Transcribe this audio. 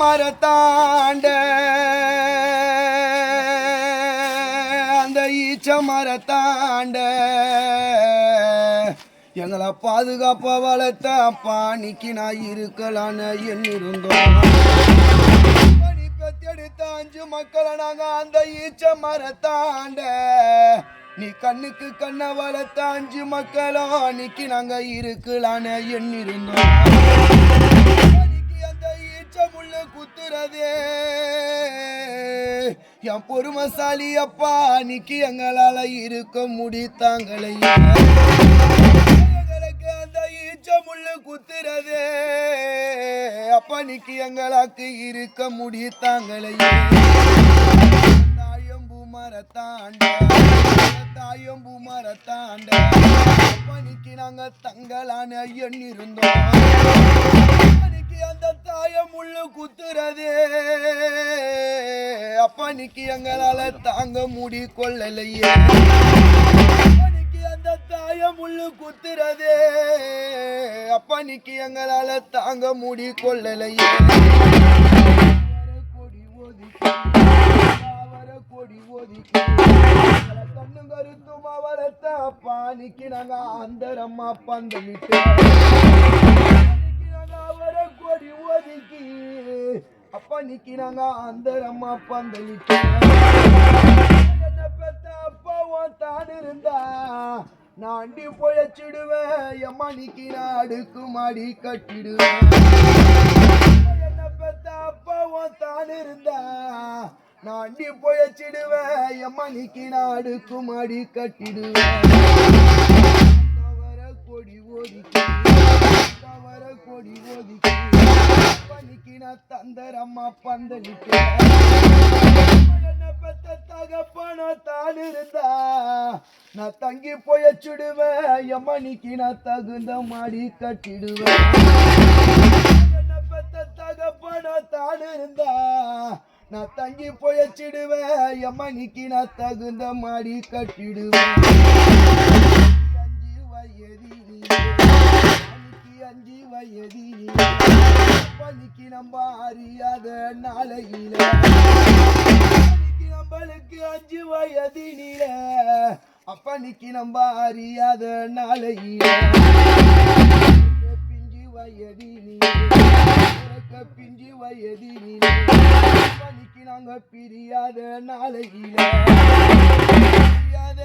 மரத்தாண்ட. அந்த ஈச்ச மரத்தாண்ட. எங்களை பாதுகாப்பா வளர்த்த பாணிக்கு நான் இருக்கலான்னு எண்ணிருந்தோம். பனி பெத்தெடுத்த அஞ்சு மக்களை நாங்க அந்த ஈச்ச மரத்தாண்ட. நீ கண்ணுக்கு கண்ணை வளர்த்த அஞ்சு மக்களோ அன்னைக்கு நாங்க இருக்கலான்னு எண்ணிருந்தோம். ஈச்ச குத்துறதே. என் பொறுமசாலி அப்பா அன்னைக்கு எங்களால இருக்க முடித்தாங்களே. எங்களுக்கு அந்த ஈச்ச குத்துறதே. அப்பா நிக்கு எங்களுக்கு இருக்க முடித்தாங்களே. தாயம்பு மரத்தாண்ட தாயம்பு மரத்தாண்ட. அப்பா நிக்கு நாங்க தங்களான எண்ணிருந்தோம். அன்னைக்கு அந்த தாயம் குத்துறதே. அப்பா எங்களால தாங்க முடி கொள்ளலையே. அப்பனுக்கு அந்த தாயம் முள்ளு குத்துறதே. அப்பனுக்கு எங்களால தாங்க முடி கொள்ளலையே. கொடி ஒதுக்கி கொடி ஒதுக்கி. கண்ணு கருத்துமா வளர்த்த அப்பானிக்கு நாங்க அந்தரம்மா பந்தலிட்டு அப்பனிக்கு நாங்க அந்தரம்மா பந்தலிட்டு என்ன பெத்த அப்பாவும் தான் இருந்தா? நான் அண்டி பொழைச்சிடுவேன் எம்மா நிக்கி நான் அடுக்கு மாடி கட்டிடுவேன். என்ன பெத்த அப்பாவும் தான் இருந்தா? நான் அண்டி பொழைச்சிடுவேன் எம்மா நிக்கி நான் அடுக்கு மாடி கட்டிடுவேன். தந்தரம்மா பந்தலிட்டு என்ன தான் இருந்தா. நான் தங்கி போயச்சுடுவேன் எம்மணிக்கு நான் தகுந்த மாடி கட்டிடுவேன். என்ன பெத்த தகப்பனோ தான் இருந்தா. நான் தங்கி போயச்சிடுவேன் எம்மணிக்கு நான் தகுந்த மாடி கட்டிடுவேன். அஞ்சு பலிக்கு பனிக்கு நம்ம அறியாத நாளையில. பனிக்கு நம்மளுக்கு அஞ்சு வயதினில. அப்பனிக்கு நம்ம அறியாத நாளையில. பிஞ்சு வயதினிலே. பிறக்க பிஞ்சு வயதினிலே. பலிக்கு நாங்க பிரியாத நாளையில. பிரியாத